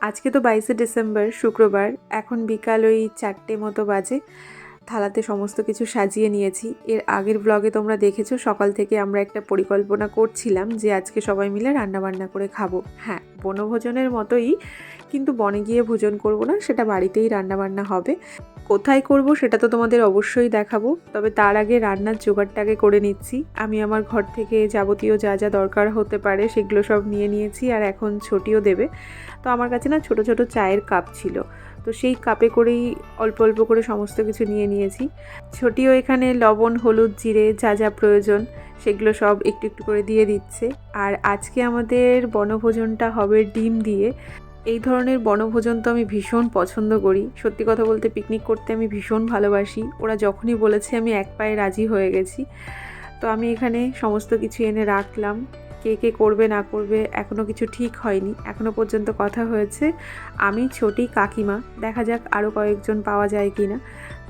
আজকে তো বাইশে ডিসেম্বর, শুক্রবার। এখন বিকাল ওই চারটে মতো বাজে। থালাতে সমস্ত কিছু সাজিয়ে নিয়েছি। এর আগের ব্লগে তোমরা দেখেছ, সকাল থেকে আমরা একটা পরিকল্পনা করছিলাম যে আজকে সবাই মিলে রান্নাবান্না করে খাব। হ্যাঁ বনভোজনের মতোই কিন্তু বনে গিয়ে ভোজন করব না, সেটা বাড়িতেই রান্না বান্না হবে। কোথায় করব সেটা তো তোমাদের অবশ্যই দেখাবো, তবে তার আগে রান্নার জোগাড়টাকে করে নিচ্ছি। আমি আমার ঘর থেকে যাবতীয় যা যা দরকার হতে পারে সেগুলো সব নিয়ে নিয়েছি, আর এখন ছটিও দেবে। তো আমার কাছে না ছোট ছোট চায়ের কাপ ছিল, তো সেই কাপে করেই অল্প অল্প করে সমস্ত কিছু নিয়ে নিয়েছি। ছোটিও এখানে লবণ, হলুদ, জিরে যা যা প্রয়োজন, সেগুলো সব একটু একটু করে দিয়ে দিচ্ছে। আর আজকে আমাদের বনভোজনটা হবে ডিম দিয়ে। এই ধরনের বনভোজন তো আমি ভীষণ পছন্দ করি। সত্যি কথা বলতে পিকনিক করতে আমি ভীষণ ভালোবাসি। ওরা যখনই বলেছে আমি এক পায়ে রাজি হয়ে গেছি। তো আমি এখানে সমস্ত কিছু এনে রাখলাম। কে কে করবে না করবে এখনও কিছু ঠিক হয়নি। এখনও পর্যন্ত কথা হয়েছে, আমি ছোটি কাকিমা। দেখা যাক আরও কয়েকজন পাওয়া যায় কি না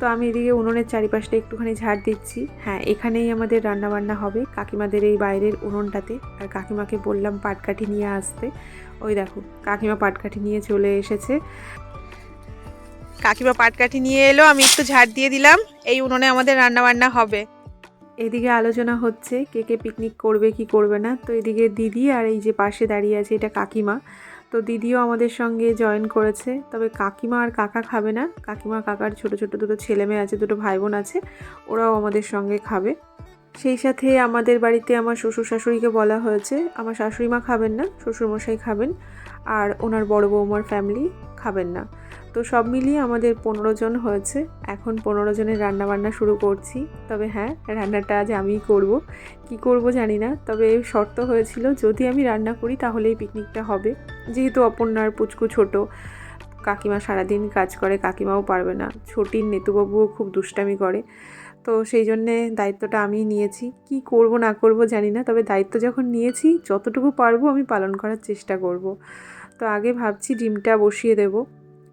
তো আমি এদিকে উনুনের চারিপাশটা একটুখানি ঝাড় দিচ্ছি। হ্যাঁ এখানেই আমাদের রান্না বান্না হবে কাকিমাদের এই বাইরের উনুনটাতে। আর কাকিমাকে বললাম পাটকাঠি নিয়ে আসতে। ওই দেখো, কাকিমা পাটকাঠি নিয়ে চলে এসেছে। কাকিমা পাটকাঠি নিয়ে এলো, আমি একটু ঝাড় দিয়ে দিলাম। এই উনুনে আমাদের রান্না বান্না হবে। এদিকে আলোচনা হচ্ছে, কে কে পিকনিক করবে, কি করবে না। তো এদিকে দিদি আর এই যে পাশে দাঁড়িয়ে আছে এটা কাকিমা। তো দিদিও আমাদের সঙ্গে জয়েন করেছে। তবে কাকিমা আর কাকা খাবে না। কাকিমা কাকার ছোট ছোট দুটো ছেলে মেয়ে আছে, দুটো ভাই বোন আছে, ওরাও আমাদের সঙ্গে খাবে। সেই সাথে আমাদের বাড়িতে আমার শ্বশুর শাশুড়িকে বলা হয়েছে, আমার শাশুড়ি মা খাবেন না, শ্বশুরমশাই খাবেন, আর ওনার বড় বৌমার ফ্যামিলি খাবেন না। তো সব মিলিয়ে আমাদের পনেরো জন হয়েছে। এখন পনেরো জনের রান্নাবান্না শুরু করছি। তবে হ্যাঁ রান্নাটা আজ আমিই করব। কি করব জানি না। তবে শর্ত হয়েছিল, যদি আমি রান্না করি তাহলেই পিকনিকটা হবে। যেহেতু অপর্ণার পুচকু ছোট, কাকিমা সারাদিন কাজ করে, কাকিমাও পারবে না। ছোটির নেতুবাবুও খুব দুষ্টামি করে। তো সেই জন্যে দায়িত্বটা আমি নিয়েছি। কি করব, না করব জানি না, তবে দায়িত্ব যখন নিয়েছি, যতটুকু পারব আমি পালন করার চেষ্টা করব। তো আগে ভাবছি ডিমটা বসিয়ে দেব।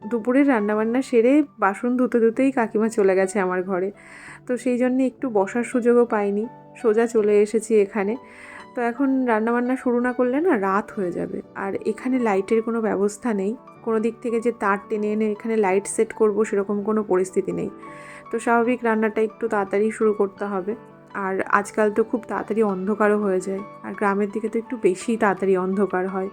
দুপুরের রান্নাবান্না সেরে বাসন ধুতে ধুতেই কাকিমা চলে গেছে আমার ঘরে। তো সেই জন্যে একটু বসার সুযোগও পাইনি। সোজা চলে এসেছি এখানে। তো এখন রান্নাবান্না শুরু না করলে না রাত হয়ে যাবে। আর এখানে লাইটের কোনো ব্যবস্থা নেই। কোনো দিক থেকে যে তার টেনে এনে এখানে লাইট সেট করব সেরকম কোনো পরিস্থিতি নেই। তো স্বাভাবিক রান্নাটা একটু তাড়াতাড়ি শুরু করতে হবে। আর আজকাল তো খুব তাড়াতাড়ি অন্ধকারও হয়ে যায়। আর গ্রামের দিকে তো একটু বেশি তাড়াতাড়ি অন্ধকার হয়।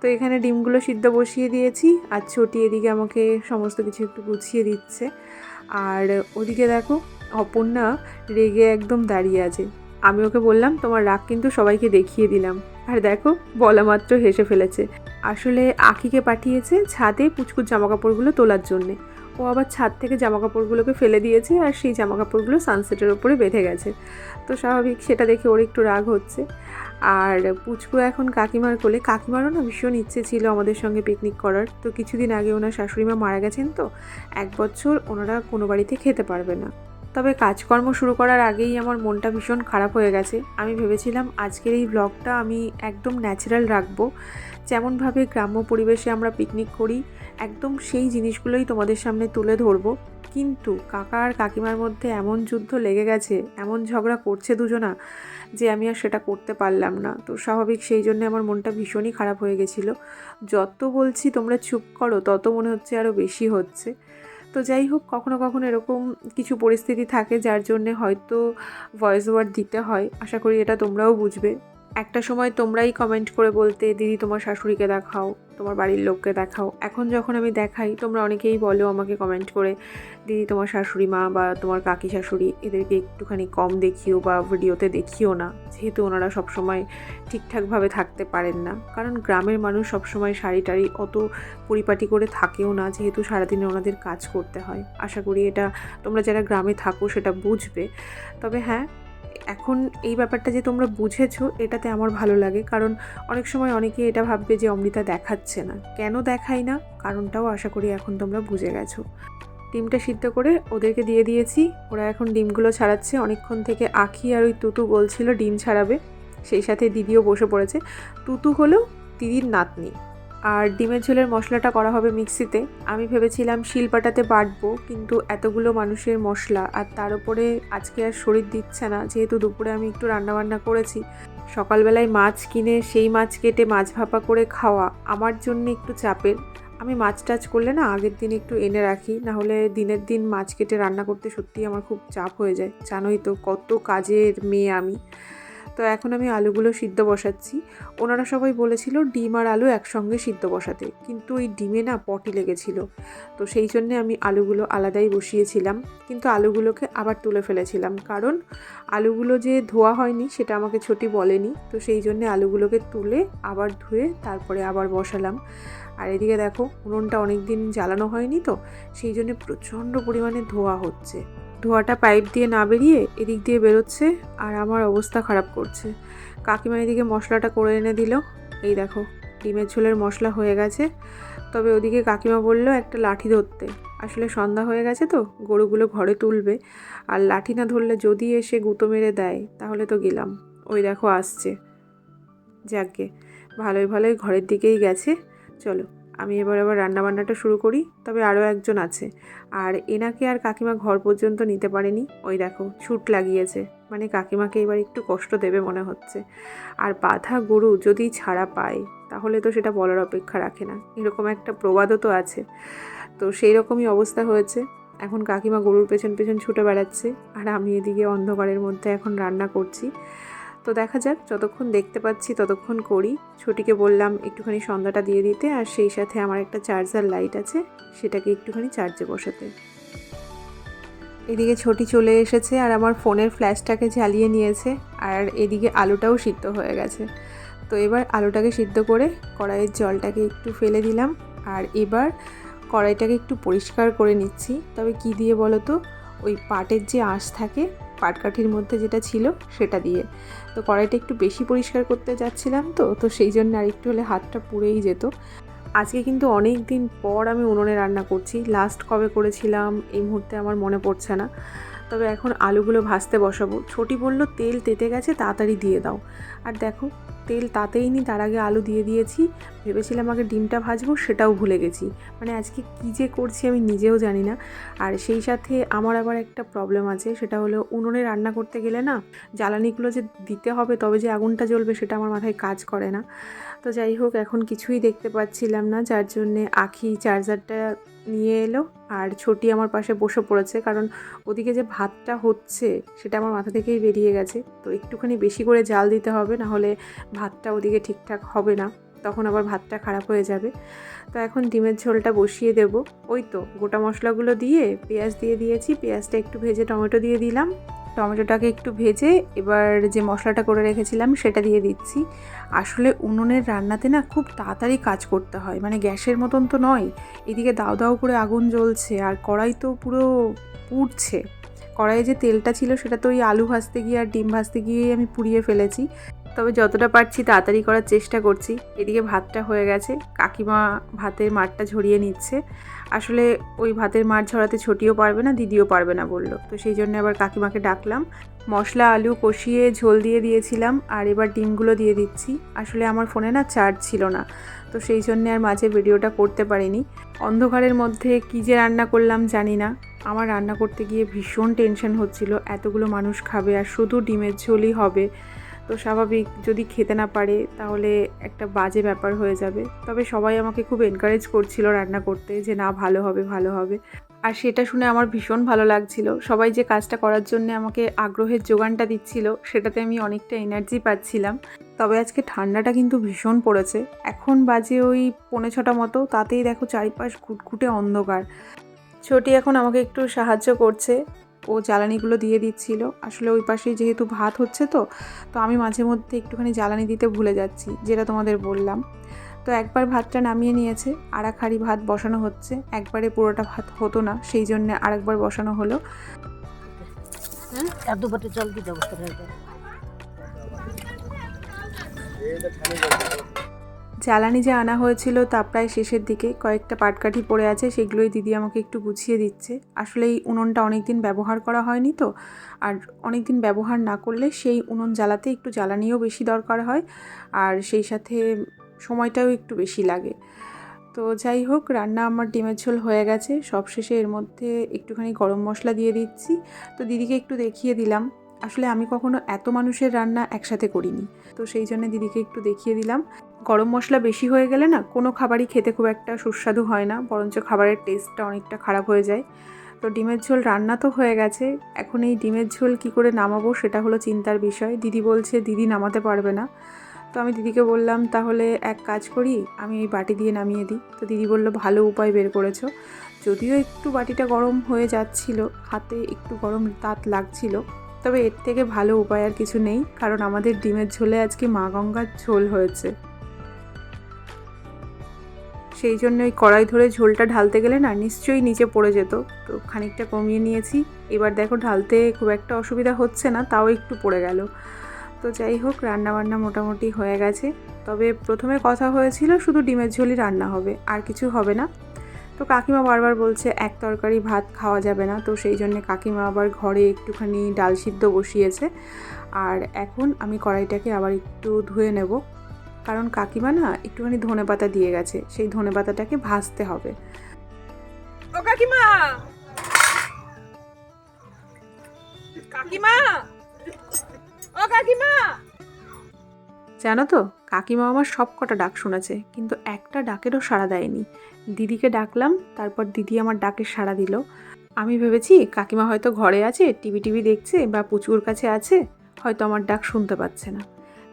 তো এখানে ডিমগুলো সিদ্ধ বসিয়ে দিয়েছি। আর ছোটি এদিকে আমাকে সমস্ত কিছু একটু গুছিয়ে দিচ্ছে। আর ওদিকে দেখো, অপর্ণা রেগে একদম দাঁড়িয়ে আছে। আমি ওকে বললাম, তোমার রাগ কিন্তু সবাইকে দেখিয়ে দিলাম। আর দেখো, বলা মাত্র হেসে ফেলেছে। আসলে আখিকে পাঠিয়েছে ছাদে পুচকুর জামাকাপড়গুলো তোলার জন্যে। ও আবার ছাদ থেকে জামাকাপড়গুলোকে ফেলে দিয়েছে আর সেই জামাকাপড়গুলো সানসেটের ওপরে বেঁধে গেছে। তো স্বাভাবিক, সেটা দেখে ওর একটু রাগ হচ্ছে। আর পুচকু এখন কাকিমার কোলে, কাকিমারও না ভীষণ ইচ্ছে ছিল আমাদের সঙ্গে পিকনিক করার। তো কিছুদিন আগে ওনার শাশুড়িমা মারা গেছেন তো, এক বছর ওনারা কোনো বাড়িতে খেতে পারবে না। তবে কাজকর্ম শুরু করার আগেই আমার মনটা ভীষণ খারাপ হয়ে গেছে। আমি ভেবেছিলাম আজকের এই ব্লগটা আমি একদম ন্যাচারাল রাখব। যেমনভাবে গ্রাম্য পরিবেশে আমরা পিকনিক করি, একদম সেই জিনিসগুলোই তোমাদের সামনে তুলে ধরবো। কিন্তু কাকা আর কাকিমার মধ্যে এমন যুদ্ধ লেগে গেছে, এমন ঝগড়া করছে দুজনা যে আমি আর সেটা করতে পারলাম না। তো স্বাভাবিক সেই জন্য আমার মনটা ভীষণই খারাপ হয়ে গেছিল। যত বলছি তোমরা চুপ করো, তত মনে হচ্ছে আরও বেশি হচ্ছে। তো যাই হোক, কখনো কখনো এরকম কিছু পরিস্থিতি থাকে যার জন্যে হয়তো ভয়েস ওভার দিতে হয়। আশা করি এটা তোমরাও বুঝবে। একটা সময় তোমরাই কমেন্ট করে বলতে, দিদি, তোমার শাশুড়িকে দেখাও, তোমার বাড়ির লোককে দেখাও। এখন যখন আমি দেখাই, তোমরা অনেকেই বলো আমাকে কমেন্ট করে, দিদি, তোমার শাশুড়ি মা বা তোমার কাকি শাশুড়ি, এদেরকে একটুখানি কম দেখিও বা ভিডিওতে দেখিও না। যেহেতু ওনারা সবসময় ঠিকঠাকভাবে থাকতে পারেন না। কারণ গ্রামের মানুষ সবসময় শাড়ি টাড়ি অত পরিপাটি করে থাকেও না, যেহেতু সারাদিনে ওনাদের কাজ করতে হয়। আশা করি এটা তোমরা যারা গ্রামে থাকো সেটা বুঝবে। তবে হ্যাঁ এখন এই ব্যাপারটা যে তোমরা বুঝেছ, এটাতে আমার ভালো লাগে। কারণ অনেক সময় অনেকে এটা ভাববে যে অমৃতা দেখাচ্ছে না। কেন দেখাই না? কারণটাও আশা করি এখন তোমরা বুঝে গেছো। ডিমটা সিদ্ধ করে ওদেরকে দিয়ে দিয়েছি। ওরা এখন ডিমগুলো ছাড়াচ্ছে। অনেকক্ষণ থেকে আখি আর ওই তুতু বলছিল ডিম ছাড়াবে। সেই সাথে দিদিও বসে পড়েছে। তুতু হলো দিদির নাতনি। আর ডিমের ঝোলের মশলাটা করা হবে মিক্সিতে। আমি ভেবেছিলাম শিলপাটাতে বাটবো, কিন্তু এতগুলো মানুষের মশলা আর তার উপরে আজকে আর শরীর দিচ্ছে না, যেহেতু দুপুরে আমি একটু রান্নাবান্না করেছি। সকালবেলায় মাছ কিনে, সেই মাছ কেটে মাছ ভাপা করে খাওয়া আমার জন্য একটু চাপের। আমি মাছ টাছ করলে না আগের দিন একটু এনে রাখি না হলে দিনের দিন মাছ কেটে রান্না করতে সত্যিই আমার খুব চাপ হয়ে যায়। জানোই তো কত কাজের মেয়ে আমি। তো এখন আমি আলুগুলো সিদ্ধ বসাচ্ছি। ওনারা সবাই বলেছিল ডিম আর আলু একসঙ্গে সিদ্ধ বসাতে। কিন্তু ওই ডিমে না পটি লেগেছিল। তো সেই জন্যে আমি আলুগুলো আলাদাই বসিয়েছিলাম। কিন্তু আলুগুলোকে আবার তুলে ফেলেছিলাম। কারণ আলুগুলো যে ধোয়া হয়নি সেটা আমাকে ছোটি বলেনি। তো সেই জন্যে আলুগুলোকে তুলে আবার ধুয়ে তারপরে আবার বসালাম। আর এদিকে দেখো, উনুনটা অনেক দিন জ্বালানো হয়নি তো। সেই জন্য প্রচণ্ড পরিমাণে ধোয়া হচ্ছে। ধোয়াটা পাইপ দিয়ে না বেরিয়ে এদিক দিয়ে বেরোচ্ছে আর আমার অবস্থা খারাপ করছে। কাকিমা এদিকে মশলাটা করে এনে দিল। এই দেখো, ডিমের ঝোলের মশলা হয়ে গেছে। তবে ওদিকে কাকিমা বলল, একটা লাঠি ধরতে। আসলে সন্ধ্যা হয়ে গেছে তো, গরুগুলো ঘরে তুলবে। আর লাঠি না ধরলে যদি এসে গুঁতো মেরে দেয়, তাহলে তো গেলাম। ওই দেখো, আসছে। যাকে ভালোই ভালোই, ঘরের দিকেই গেছে। চলো। আমি এবার আবার রান্নাবান্নাটা শুরু করি, তবে আরও একজন আছে। আর এনাকে আর কাকিমা ঘর পর্যন্ত নিতে পারেনি। ওই দেখো, ছুট লাগিয়েছে। মানে কাকিমাকে এবার একটু কষ্ট দেবে মনে হচ্ছে। আর বাধা গরু যদি ছাড়া পায়, তাহলে তো সেটা বলার অপেক্ষা রাখে না। এরকম একটা প্রবাদও তো আছে। তো সেই রকমই অবস্থা হয়েছে। এখন কাকিমা গরুর পেছন পেছন ছুটে বেড়াচ্ছে। আর আমি এদিকে অন্ধকারের মধ্যে এখন রান্না করছি। তো দেখা যাক, যতক্ষণ দেখতে পাচ্ছি ততক্ষণ করি। ছোটিকে বললাম একটুখানি সন্ধ্যাটা দিয়ে দিতে আর সেই সাথে আমার একটা চার্জার লাইট আছে, সেটাকে একটুখানি চার্জে বসাতে। এদিকে ছোটি চলে এসেছে আর আমার ফোনের ফ্ল্যাশটাকে জ্বালিয়ে নিয়েছে আর এদিকে আলুটাও সিদ্ধ হয়ে গেছে। তো এবার আলুটাকে সিদ্ধ করে কড়াইয়ের জলটাকে একটু ফেলে দিলাম আর এবার কড়াইটাকে একটু পরিষ্কার করে নিচ্ছি। তবে কি দিয়ে বলো তো, ওই পাটের যে আঁশ থাকে পাটকাঠির মধ্যে যেটা ছিল সেটা দিয়ে। তো কড়াইটা একটু বেশি পরিষ্কার করতে যাচ্ছিলাম তো তো সেই জন্য আর একটু হলে হাতটা পুড়েই যেত। আজকে কিন্তু অনেক দিন পর আমি উনুনে রান্না করছি। লাস্ট কবে করেছিলাম এই মুহূর্তে আমার মনে পড়ছে না। তবে এখন আলুগুলো ভাজতে বসাবো। ছোটি বলল, তেল তেতে গেছে, তাড়াতাড়ি দিয়ে দাও। আর দেখো তেল তাতেই নি, তার আগে আলু দিয়ে দিয়েছি। ভেবেছিলাম আগে ডিমটা ভাজবো, সেটাও ভুলে গেছি। মানে আজকে কী যে করছি আমি নিজেও জানি না। আর সেই সাথে আমার আবার একটা প্রবলেম আছে, সেটা হলো উনুনে রান্না করতে গেলে না, জ্বালানিগুলো যে দিতে হবে, তবে যে আগুনটা জ্বলবে, সেটা আমার মাথায় কাজ করে না। তো যাই হোক, এখন কিছুই দেখতে পাচ্ছিলাম না। যার জন্যে আখি চার্জারটা নিয়ে এলো আর ছোটি আমার পাশে বসে পড়েছে কারণ ওদিকে যে ভাতটা হচ্ছে সেটা আমার মাথা থেকেই বেরিয়ে গেছে। তো একটুখানি বেশি করে জাল দিতে হবে, না হলে ভাতটা ওদিকে ঠিকঠাক হবে না। তখন আবার ভাতটা খারাপ হয়ে যাবে। তো এখন ডিমের ঝোলটা বসিয়ে দেব। ওই তো গোটা মশলাগুলো দিয়ে পেঁয়াজ দিয়ে দিয়েছি। পেঁয়াজটা একটু ভেজে টমেটো দিয়ে দিলাম। টমেটোটাকে একটু ভেজে এবার যে মশলাটা করে রেখেছিলাম সেটা দিয়ে দিচ্ছি। আসলে উনুনের রান্নাতে না খুব তাড়াতাড়ি কাজ করতে হয় মানে গ্যাসের মতন তো নয়। এদিকে দাও দাও করে আগুন জ্বলছে আর কড়াই তো পুরো পুড়ছে। কড়াইয়ে যে তেলটা ছিল সেটা তো ওই আলু ভাজতে গিয়ে আর ডিম ভাজতে গিয়েই আমি পুড়িয়ে ফেলেছি। তবে যতটা পারছি তাড়াতাড়ি করার চেষ্টা করছি। এদিকে ভাতটা হয়ে গেছে। কাকিমা ভাতের মাঠটা ঝরিয়ে নিচ্ছে। আসলে ওই ভাতের মাঠ ঝরাতে ছোটিও পারবে না, দিদিও পারবে না বলল। তো সেই জন্য আবার কাকিমাকে ডাকলাম। মশলা, আলু কষিয়ে ঝোল দিয়ে দিয়েছিলাম আর এবার ডিমগুলো দিয়ে দিচ্ছি। আসলে আমার ফোনে না চার্জ ছিল না, তো সেই জন্যে আর মাঝে ভিডিওটা করতে পারিনি। অন্ধকারের মধ্যে কী যে রান্না করলাম জানি না। আমার রান্না করতে গিয়ে ভীষণ টেনশন হচ্ছিল, এতগুলো মানুষ খাবে আর শুধু ডিমের ঝোলই হবে। তো স্বাভাবিক যদি খেতে না পারে, তাহলে একটা বাজে ব্যাপার হয়ে যাবে। তবে সবাই আমাকে খুব এনকারেজ করছিল রান্না করতে যে, না, ভালো হবে ভালো হবে। আর সেটা শুনে আমার ভীষণ ভালো লাগছিল। সবাই যে কাজটা করার জন্য আমাকে আগ্রহের যোগানটা দিচ্ছিল, সেটাতে আমি অনেকটা এনার্জি পাচ্ছিলাম। তবে আজকে ঠান্ডাটা কিন্তু ভীষণ পড়েছে। এখন বাজে ওই পৌনে ছটা মতো, তাতেই দেখো চারিপাশ ঘুটঘুটে অন্ধকার। ছোটি এখন আমাকে একটু সাহায্য করছে। ও জ্বালানিগুলো দিয়ে দিচ্ছিল। আসলে ওই পাশেই যেহেতু ভাত হচ্ছে তো তো আমি মাঝে মধ্যে একটুখানি জ্বালানি দিতে ভুলে যাচ্ছি, যেটা তোমাদের বললাম। তো একবার ভাতটা নামিয়ে নিয়েছে আর এক ভাত বসানো হচ্ছে। একবারে পুরোটা ভাত হতো না, সেই জন্য আরেকবার বসানো হলো। হ্যাঁ? জল দেবো জ্বালানি যে আনা হয়েছিল তা প্রায় শেষের দিকে। কয়েকটা পাটকাঠি পড়ে আছে, সেগুলোই দিদি আমাকে একটু গুছিয়ে দিচ্ছে। আসলে এই উনুনটা অনেক দিন ব্যবহার করা হয়নি তো, আর অনেক দিন ব্যবহার না করলে সেই উনুন জ্বালাতে একটু জ্বালানিও বেশি দরকার হয়, আর সেই সাথে সময়টাও একটু বেশি লাগে। তো যাই হোক, রান্না আমার ডিমের ঝোল হয়ে গেছে। সবশেষে এর মধ্যে একটুখানি গরম মশলা দিয়ে দিচ্ছি। তো দিদিকে একটু দেখিয়ে দিলাম। আসলে আমি কখনো এত মানুষের রান্না একসাথে করিনি। তো সেই জন্য দিদিকে একটু দেখিয়ে দিলাম। গরম মশলা বেশি হয়ে গেলে না, কোনো খাবারই খেতে খুব একটা সুস্বাদু হয় না, বরঞ্চ খাবারের টেস্টটা অনেকটা খারাপ হয়ে যায়। তো ডিমের ঝোল রান্না তো হয়ে গেছে, এখন এই ডিমের ঝোল কি করে নামাবো সেটা হলো চিন্তার বিষয়। দিদি বলছে, দিদি নামাতে পারবে না। তো আমি দিদিকে বললাম, তাহলে এক কাজ করি, আমি এই বাটি দিয়ে নামিয়ে দিই। তো দিদি বলল, ভালো উপায় বের করেছ। যদিও একটু বাটিটা গরম হয়ে যাচ্ছিল, হাতে একটু গরম তাত লাগছিল তবে এর থেকে ভালো উপায় আর কিছু নেই, কারণ আমাদের ডিমের ঝোলে আজকে মা গঙ্গার ঝোল হয়েছে। সেই জন্য ওই কড়াই ধরে ঝোলটা ঢালতে গেলে না নিশ্চয়ই নিচে পড়ে যেত। তো খানিকটা কমিয়ে নিয়েছি। এবার দেখো ঢালতে খুব একটা অসুবিধা হচ্ছে না, তাও একটু পড়ে গেল। তো যাই হোক, রান্নাবান্না মোটামুটি হয়ে গেছে। তবে প্রথমে কথা হয়েছিল শুধু ডিমের ঝোলই রান্না হবে, আর কিছু হবে না। তো কাকিমা বারবার বলছে, এক তরকারি ভাত খাওয়া যাবে না। তো সেই জন্য কাকিমা আবার ঘরে একটুখানি ডাল সিদ্ধ বসিয়েছে। আর এখন আমি কড়াইটাকে আবার একটু ধুয়ে নেব। কারণ কাকিমা না একটুখানি ধনে পাতা দিয়ে গেছে, সেই ধনে পাতাটাকে ভাজতে হবে। ও কাকিমা! কাকিমা! ও কাকিমা! জানো তো, কাকিমা আমার সব কটা ডাক শুনেছে, কিন্তু একটা ডাকেরও সাড়া দেয়নি। দিদিকে ডাকলাম, তারপর দিদি আমার ডাকে সাড়া দিল। আমি ভেবেছি কাকিমা হয়তো ঘরে আছে, টিভি টিভি দেখছে বা পুচুর কাছে আছে, হয়তো আমার ডাক শুনতে পাচ্ছে না।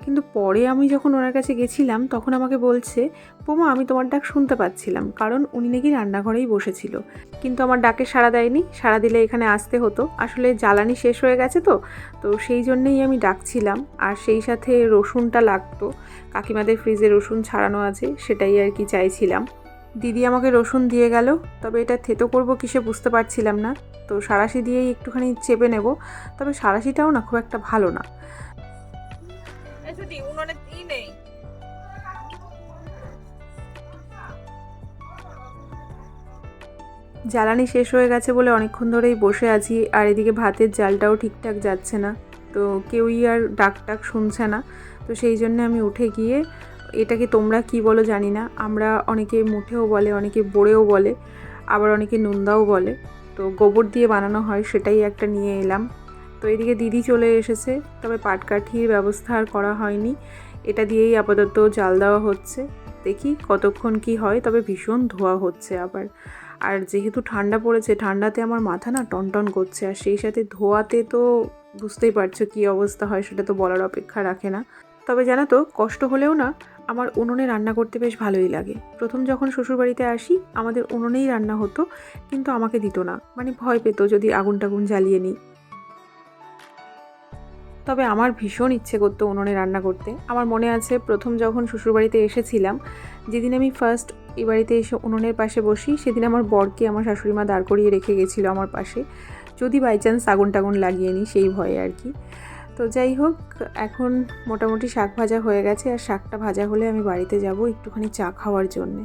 কিন্তু পরে আমি যখন ওনার কাছে গেছিলাম, তখন আমাকে বলছে পোমা আমি তোমার ডাক শুনতে পাচ্ছিলাম, কারণ উনি নাকি রান্নাঘরেই বসেছিল। কিন্তু আমার ডাকে সাড়া দেয়নি, সাড়া দিলে এখানে আসতে হতো। আসলে জ্বালানি শেষ হয়ে গেছে তো তো সেই জন্যেই আমি ডাকছিলাম। আর সেই সাথে রসুনটা লাগতো। কাকিমাদের ফ্রিজে রসুন ছাড়ানো আছে, সেটাই আর কি চাইছিলাম। দিদি আমাকে রসুন দিয়ে গেল, তবে এটা থেতো করব কিসে বুঝতে পারছিলাম না। তো সারাশি দিয়েই একটুখানি চেপে নেব, তবে সারাশিটাও না খুব একটা ভালো না। জ্বালানি শেষ হয়ে গেছে বলে অনেকক্ষণ ধরেই বসে আছি, আর এদিকে ভাতের জালটাও ঠিকঠাক যাচ্ছে না। তো কেউই আর ডাক টাক শুনছে না। তো সেই জন্য আমি উঠে গিয়ে, এটাকে তোমরা কি বলো জানি না, আমরা অনেকে মুঠেও বলে, অনেকে বড়েও বলে, আবার অনেকে নুন্দাও বলে। তো গোবর দিয়ে বানানো হয়, সেটাই একটা নিয়ে এলাম। তো এদিকে দিদি চলে এসেছে, তবে পাটকাঠির ব্যবস্থা আর করা হয়নি। এটা দিয়েই আপাতত জাল দেওয়া হচ্ছে। দেখি কতক্ষণ কি হয়, তবে ভীষণ ধোয়া হচ্ছে আবার। আর যেহেতু ঠান্ডা পড়েছে, ঠান্ডাতে আমার মাথা না টনটন করছে, আর সেই সাথে ধোয়াতে তো বুঝতেই পারছ কী অবস্থা হয়, সেটা তো বলার অপেক্ষা রাখে না। তবে জানো তো, কষ্ট হলেও না আমার উনুনে রান্না করতে বেশ ভালোই লাগে। প্রথম যখন শ্বশুরবাড়িতে আসি, আমাদের উনুনেই রান্না হতো, কিন্তু আমাকে দিত না। মানে ভয় পেত যদি আগুন টাগুন জ্বালিয়ে নিই। তবে আমার ভীষণ ইচ্ছে করতো উনুনে রান্না করতে। আমার মনে আছে, প্রথম যখন শ্বশুরবাড়িতে এসেছিলাম, যেদিন আমি ফার্স্ট এই বাড়িতে এসে উনুনের পাশে বসি, সেদিন আমার বরকে আমার শাশুড়ি মা দাঁড় করিয়ে রেখে গেছিল আমার পাশে। যদি বাই চান্স আগুন টাগুন লাগিয়ে নিই সেই ভয়ে আর কি। তো যাই হোক, এখন মোটামুটি শাক ভাজা হয়ে গেছে, আর শাকটা ভাজা হলে আমি বাড়িতে যাব একটুখানি চা খাওয়ার জন্যে।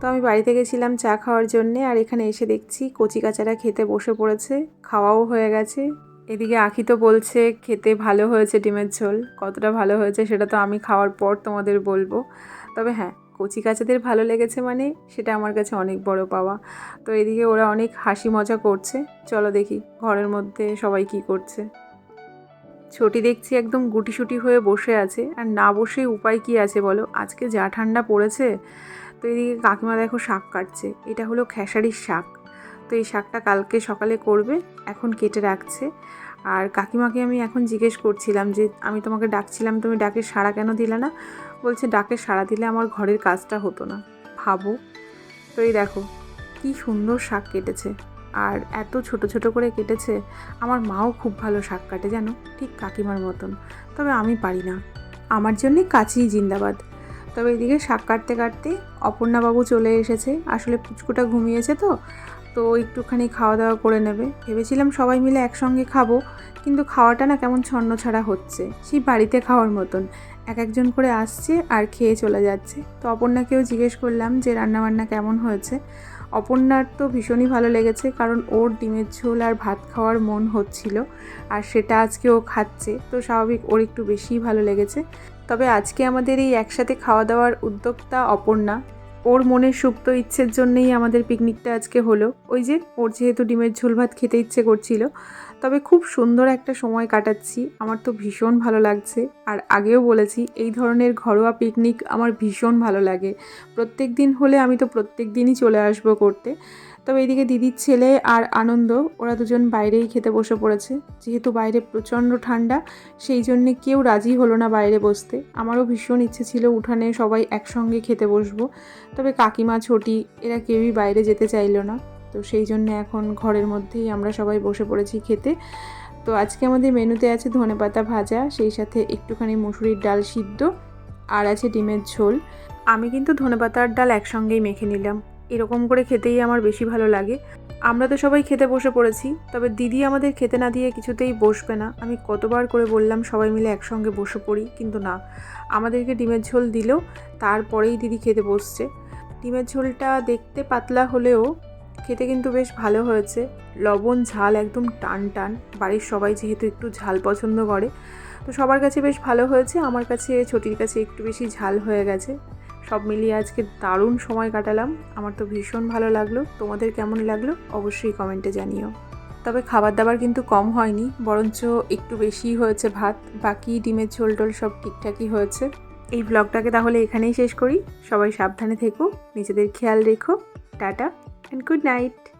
তো আমি বাড়িতে গেছিলাম চা খাওয়ার জন্যে, আর এখানে এসে দেখছি কচি কাচারা খেতে বসে পড়েছে, খাওয়াও হয়ে গেছে। এদিকে আখি তো বলছে খেতে ভালো হয়েছে ডিমের ঝোল। কতটা ভালো হয়েছে সেটা তো আমি খাওয়ার পর তোমাদের বলব। তবে হ্যাঁ কচি কাচাদের ভালো লেগেছে মানে সেটা আমার কাছে অনেক বড় পাওয়া। তো এদিকে ওরা অনেক হাসি মজা করছে। চলো দেখি ঘরের মধ্যে সবাই কি করছে। ছোটি দেখছি একদম গুটি গুটিসুটি হয়ে বসে আছে। আর না বসে উপায় কি আছে বলো? আজকে যা ঠান্ডা পড়েছে। তো এদিকে কাকিমা দেখো শাক কাটছে। এটা হলো খেসারির শাক। তো এই শাকটা কালকে সকালে করবে, এখন কেটে রাখছে। আর কাকিমাকে আমি এখন জিজ্ঞেস করছিলাম যে, আমি তোমাকে ডাকছিলাম, তুমি ডাকে সাড়া কেন দিলে না? বলছে ডাকে সাড়া দিলে আমার ঘরের কাজটা হতো না। ভাবো। তো এই দেখো, কি সুন্দর শাক কেটেছে। আর এত ছোট ছোট করে কেটেছে, আমার মাও খুব ভালো শাক কাটে, জানো? ঠিক কাকিমার মতন। তবে আমি পারি না। আমার জন্যে কাছেই জিন্দাবাদ। তবে এদিকে শাক কাটতে কাটতে অপর্ণাবাবু চলে এসেছে। আসলে পুচকুটা ঘুমিয়েছে তো তো একটুখানি খাওয়া দাওয়া করে নেবে। ভেবেছিলাম সবাই মিলে একসঙ্গে খাব, কিন্তু খাওয়াটা না কেমন ছন্ন ছাড়া হচ্ছে। সেই বাড়িতে খাওয়ার মতন। এক একজন করে আসছে আর খেয়ে চলে যাচ্ছে। তো অপর্ণাকেও জিজ্ঞেস করলাম যে রান্নাবান্না কেমন হয়েছে? অপর্ণার তো ভীষণই ভালো লেগেছে, কারণ ওর ডিমের ঝোল আর ভাত খাওয়ার মন হচ্ছিল, আর সেটা আজকে ও খাচ্ছে। তো স্বাভাবিক ওর একটু বেশিই ভালো লেগেছে। তবে আজকে আমাদের এই একসাথে খাওয়া দাওয়ার উদ্যোক্তা অপর্ণা। ওর মনের সুপ্ত ইচ্ছের জন্যেই আমাদের পিকনিকটা আজকে হলো। ওই যে, ওর যেহেতু ডিমের ঝোল ভাত খেতে ইচ্ছে করছিল। তবে খুব সুন্দর একটা সময় কাটাচ্ছি। আমার তো ভীষণ ভালো লাগছে। আর আগেও বলেছি, এই ধরনের ঘরোয়া পিকনিক আমার ভীষণ ভালো লাগে। প্রত্যেক দিন হলে আমি তো প্রত্যেক দিনই চলে আসব করতে। তবে এদিকে দিদির ছেলে আর আনন্দ, ওরা দুজন বাইরেই খেতে বসে পড়েছে। যেহেতু বাইরে প্রচণ্ড ঠান্ডা, সেই জন্যে কেউ রাজি হলো না বাইরে বসতে। আমারও ভীষণ ইচ্ছে ছিল উঠানে সবাই একসঙ্গে খেতে বসবো। তবে কাকিমা, ছোটি, এরা কেউই বাইরে যেতে চাইলো না। তো সেই জন্য এখন ঘরের মধ্যেই আমরা সবাই বসে পড়েছি খেতে। তো আজকে আমাদের মেনুতে আছে ধনেপাতা ভাজা, সেই সাথে একটুখানি মুসুরির ডাল সিদ্ধ, আর আছে ডিমের ঝোল। আমি কিন্তু ধনেপাতার ডাল একসঙ্গেই মেখে নিলাম। এরকম করে খেতেই আমার বেশি ভালো লাগে। আমরা তো সবাই খেতে বসে পড়েছি, তবে দিদি আমাদের খেতে না দিয়ে কিছুতেই বসবে না। আমি কতবার করে বললাম, সবাই মিলে একসঙ্গে বসে পড়ি, কিন্তু না। আমাদেরকে ডিমের ঝোল দিল, তারপরেই দিদি খেতে বসছে। ডিমের ঝোলটা দেখতে পাতলা হলেও খেতে কিন্তু বেশ ভালো হয়েছে। লবণ, ঝাল একদম টান টান। বাড়ির সবাই যেহেতু একটু ঝাল পছন্দ করে, তো সবার কাছে বেশ ভালো হয়েছে। আমার কাছে, ছোটির কাছে একটু বেশি ঝাল হয়ে গেছে। সব মিলিয়ে আজকে দারুণ সময় কাটালাম। আমার তো ভীষণ ভালো লাগল। তোমাদের কেমন লাগল? অবশ্যই কমেন্টে জানিও। তবে খাবার দাবার কিন্তু কম হয়নি, বরঞ্চ একটু বেশিই হয়েছে ভাত। বাকি ডিমের ঝোল টোল সব ঠিকঠাকই হয়েছে। এই ব্লগটাকে তাহলে এখানেই শেষ করি। সবাই সাবধানে থেকো, নিজেদের খেয়াল রেখো। Tata and good night